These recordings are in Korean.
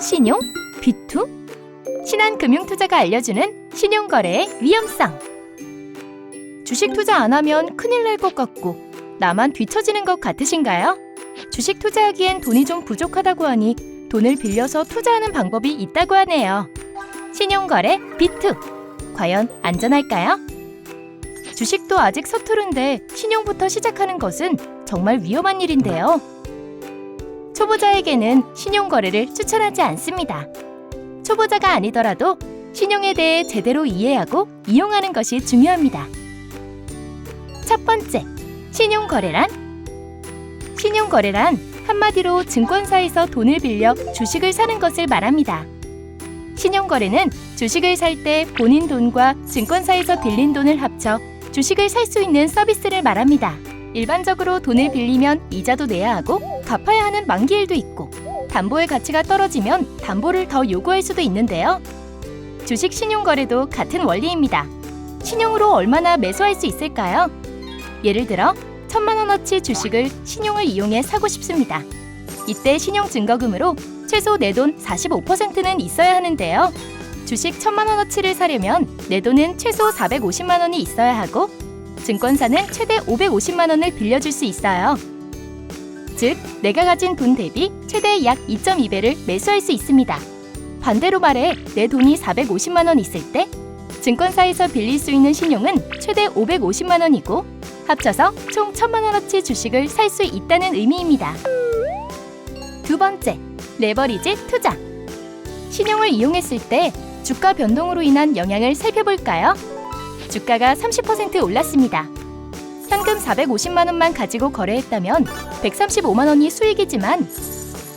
신용, 비투, 신한금융투자가 알려주는 신용거래의 위험성. 주식 투자 안 하면 큰일 날 것 같고 나만 뒤처지는 것 같으신가요? 주식 투자하기엔 돈이 좀 부족하다고 하니 돈을 빌려서 투자하는 방법이 있다고 하네요. 신용거래 비투. 과연 안전할까요? 주식도 아직 서투른데 신용부터 시작하는 것은 정말 위험한 일인데요. 초보자에게는 신용거래를 추천하지 않습니다. 초보자가 아니더라도 신용에 대해 제대로 이해하고 이용하는 것이 중요합니다. 첫 번째, 신용거래란? 신용거래란 한마디로 증권사에서 돈을 빌려 주식을 사는 것을 말합니다. 신용거래는 주식을 살 때 본인 돈과 증권사에서 빌린 돈을 합쳐 주식을 살 수 있는 서비스를 말합니다. 일반적으로 돈을 빌리면 이자도 내야 하고 갚아야 하는 만기일도 있고 담보의 가치가 떨어지면 담보를 더 요구할 수도 있는데요. 주식 신용 거래도 같은 원리입니다. 신용으로 얼마나 매수할 수 있을까요? 예를 들어 천만 원어치 주식을 신용을 이용해 사고 싶습니다. 이때 신용 증거금으로 최소 내 돈 45%는 있어야 하는데요. 주식 천만 원어치를 사려면 내 돈은 최소 450만 원이 있어야 하고 증권사는 최대 550만 원을 빌려줄 수 있어요. 즉, 내가 가진 돈 대비 최대 약 2.2배를 매수할 수 있습니다. 반대로 말해 내 돈이 450만 원 있을 때 증권사에서 빌릴 수 있는 신용은 최대 550만 원이고 합쳐서 총 1000만 원어치 주식을 살 수 있다는 의미입니다. 두 번째, 레버리지 투자. 신용을 이용했을 때 주가 변동으로 인한 영향을 살펴볼까요? 주가가 30% 올랐습니다. 현금 450만 원만 가지고 거래했다면 135만 원이 수익이지만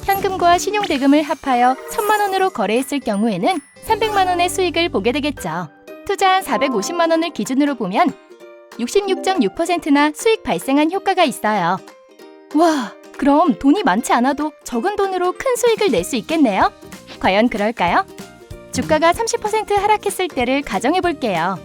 현금과 신용대금을 합하여 1000만 원으로 거래했을 경우에는 300만 원의 수익을 보게 되겠죠. 투자한 450만 원을 기준으로 보면 66.6%나 수익 발생한 효과가 있어요. 와, 그럼 돈이 많지 않아도 적은 돈으로 큰 수익을 낼 수 있겠네요? 과연 그럴까요? 주가가 30% 하락했을 때를 가정해 볼게요.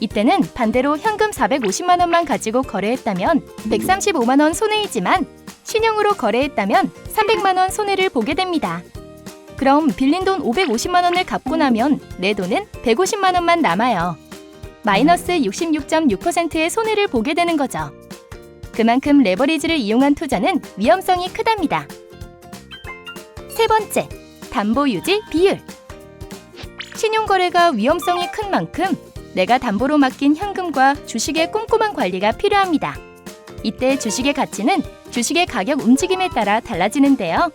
이때는 반대로 현금 450만 원만 가지고 거래했다면 135만 원 손해이지만 신용으로 거래했다면 300만 원 손해를 보게 됩니다. 그럼 빌린 돈 550만 원을 갚고 나면 내 돈은 150만 원만 남아요. 마이너스 66.6%의 손해를 보게 되는 거죠. 그만큼 레버리지를 이용한 투자는 위험성이 크답니다. 세 번째, 담보 유지 비율. 신용거래가 위험성이 큰 만큼 내가 담보로 맡긴 현금과 주식의 꼼꼼한 관리가 필요합니다. 이때 주식의 가치는 주식의 가격 움직임에 따라 달라지는데요.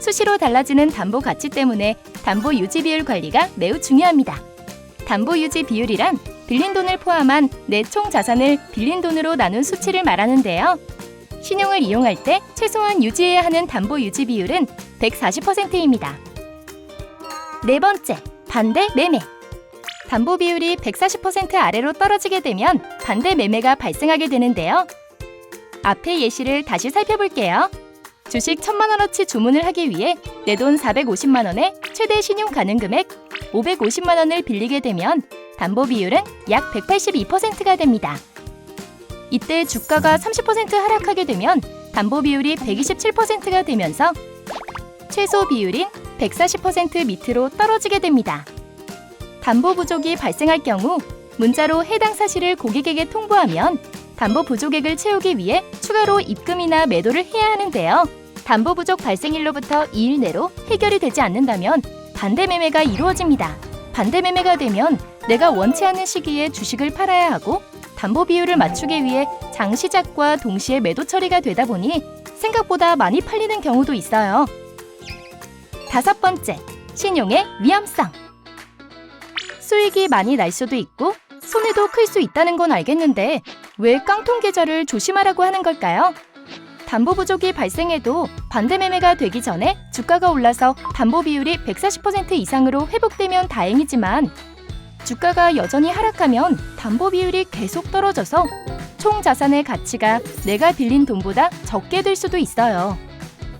수시로 달라지는 담보 가치 때문에 담보 유지 비율 관리가 매우 중요합니다. 담보 유지 비율이란 빌린 돈을 포함한 내 총 자산을 빌린 돈으로 나눈 수치를 말하는데요. 신용을 이용할 때 최소한 유지해야 하는 담보 유지 비율은 140%입니다. 네 번째, 반대 매매. 담보 비율이 140% 아래로 떨어지게 되면 반대 매매가 발생하게 되는데요. 앞의 예시를 다시 살펴볼게요. 주식 1000만 원어치 주문을 하기 위해 내 돈 450만 원에 최대 신용 가능 금액 550만 원을 빌리게 되면 담보 비율은 약 182%가 됩니다. 이때 주가가 30% 하락하게 되면 담보 비율이 127%가 되면서 최소 비율인 140% 밑으로 떨어지게 됩니다. 담보 부족이 발생할 경우 문자로 해당 사실을 고객에게 통보하면 담보 부족액을 채우기 위해 추가로 입금이나 매도를 해야 하는데요. 담보 부족 발생일로부터 2일 내로 해결이 되지 않는다면 반대 매매가 이루어집니다. 반대 매매가 되면 내가 원치 않는 시기에 주식을 팔아야 하고 담보 비율을 맞추기 위해 장 시작과 동시에 매도 처리가 되다 보니 생각보다 많이 팔리는 경우도 있어요. 다섯 번째, 신용의 위험성. 수익이 많이 날 수도 있고 손해도 클 수 있다는 건 알겠는데 왜 깡통 계좌를 조심하라고 하는 걸까요? 담보 부족이 발생해도 반대 매매가 되기 전에 주가가 올라서 담보 비율이 140% 이상으로 회복되면 다행이지만 주가가 여전히 하락하면 담보 비율이 계속 떨어져서 총 자산의 가치가 내가 빌린 돈보다 적게 될 수도 있어요.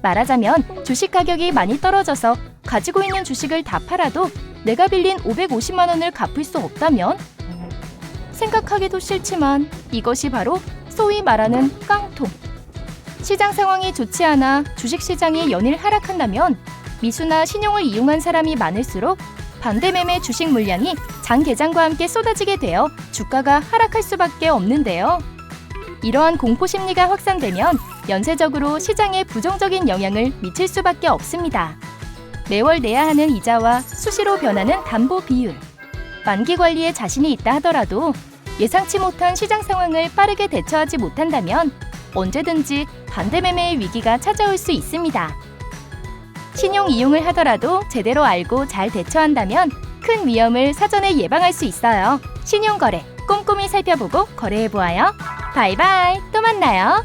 말하자면 주식 가격이 많이 떨어져서 가지고 있는 주식을 다 팔아도 내가 빌린 550만 원을 갚을 수 없다면 생각하기도 싫지만 이것이 바로 소위 말하는 깡통. 시장 상황이 좋지 않아 주식 시장이 연일 하락한다면 미수나 신용을 이용한 사람이 많을수록 반대 매매 주식 물량이 장 개장과 함께 쏟아지게 되어 주가가 하락할 수밖에 없는데요. 이러한 공포 심리가 확산되면 연쇄적으로 시장에 부정적인 영향을 미칠 수밖에 없습니다. 매월 내야 하는 이자와 수시로 변하는 담보 비율, 만기 관리에 자신이 있다 하더라도 예상치 못한 시장 상황을 빠르게 대처하지 못한다면 언제든지 반대 매매의 위기가 찾아올 수 있습니다. 신용 이용을 하더라도 제대로 알고 잘 대처한다면 큰 위험을 사전에 예방할 수 있어요. 신용 거래 꼼꼼히 살펴보고 거래해 보아요. 바이바이 또 만나요.